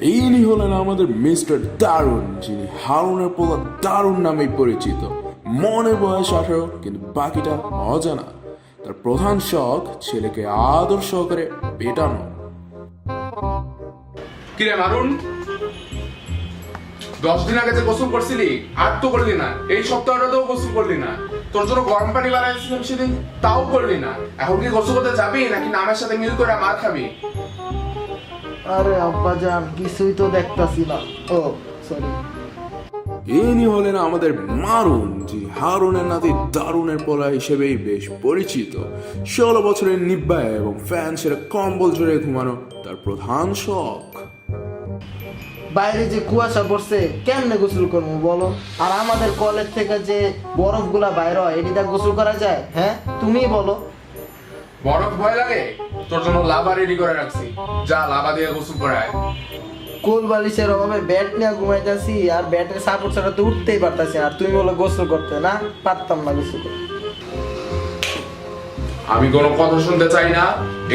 ইনি হলেন আমাদের মিস্টার দারুণ, যিনি হারুনের পোলা দারুণ নামে পরিচিত। মনে বয়স আঠারো, কিন্তু বাকিটা অজানা। তার প্রধান শখ, ছেলেকে আদর সহকারে পেটানো কিরে মারুন দশ দিন আগে যে গোসল করছিলি, আর তো করলি না। এই সপ্তাহটাতেও গোসল করলি না। তোর জন্য গরম পানি বানাইছিলাম সেদিন, তাও করলি না। এখন কি গোসল করতে যাবি, নাকি নামের সাথে মিল করে মার খাবি? আরে আব্বাজান কিছুই তো দেখতাছি না। ও সরি ইনি হলেন আমাদের মারুন যিনি হারুনের নাতি দারুণের পোলা হিসেবেই বেশ পরিচিত। ষোলো বছরের নিব্বায় এবং ফ্যান ছেড়ে কম্বল জড়িয়ে ঘুমানো তার প্রধান শখ। বাইরে যে কুয়াশা পড়ছে কেমনে গোসল করব বলো? আর আমাদের কলেজ থেকে যে বরফগুলা বাইর হয় এটিতে গোসল করা যায়? হ্যাঁ? তুমি বলো। বরফ ভয় লাগে? তোর জন্য লাভা রেডি করে রাখছি। যা লাভা দিয়ে গোসল করে আয় কোল বালিশের অভাবে ব্যাট নিয়ে ঘুমাইতেছি আর ব্যাটের সাপোর্ট ছাড়া তো উঠতেই পারতাছি আর তুমি বলো গোসল করতে না? পারতাম না গোসল করতে। আমি কোনো কথা শুনতে চাই না।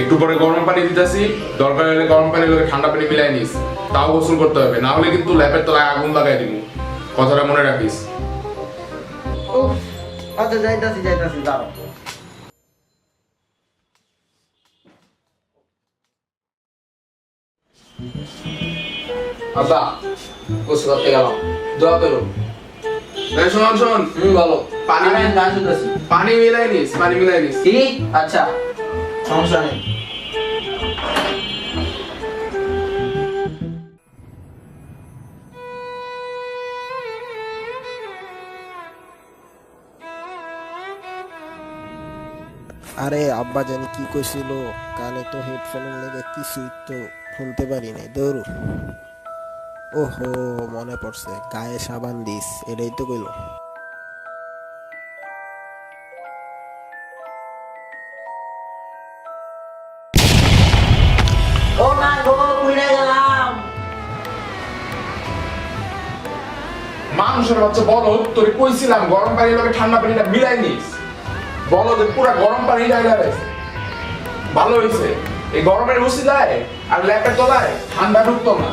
একটু পরে গরম পানি দিতেছি। দরকার হলে গরম পানি করে ঠান্ডা পানি মিলাই নিস। তাও গোসল করতে হবে। না হলে কিন্তু ল্যাপের তলায় আগুন লাগাই দিব। কথাটা মনে রাখিস। উফ, আচ্ছা যাইতাছি যাইতাছি দাঁড়াও। আব্বা গোসল করতে গেলাম। দোয়া করো এই শোন শোন। হুম বলো। পানি আমি গান শুনতেছি। পানি মিলাই নিস পানি মিলাই নিস। কি? আচ্ছা। সমস্যা নেই। আরে আব্বা জানি কি কইছিল কানে তো হেডফোনের লেগে কিছুই তো শুনতে পারি নাই দৌড়। ওহো মনে পড়ছে গায়ে সাবান দিস এটাই তো কইলো। ও মা গো পুড়ে গেলাম। মানুষের বাচ্চা বলো তোর কইছিলাম গরম পানির লগে ঠান্ডা পানিটা মিলাই নিস। বলো যে পুরা গরম পানি ভালো হয়েছে। এই গরমের উসিলায় আর ল্যাপের তলায় ঠান্ডা ঢুকতো না।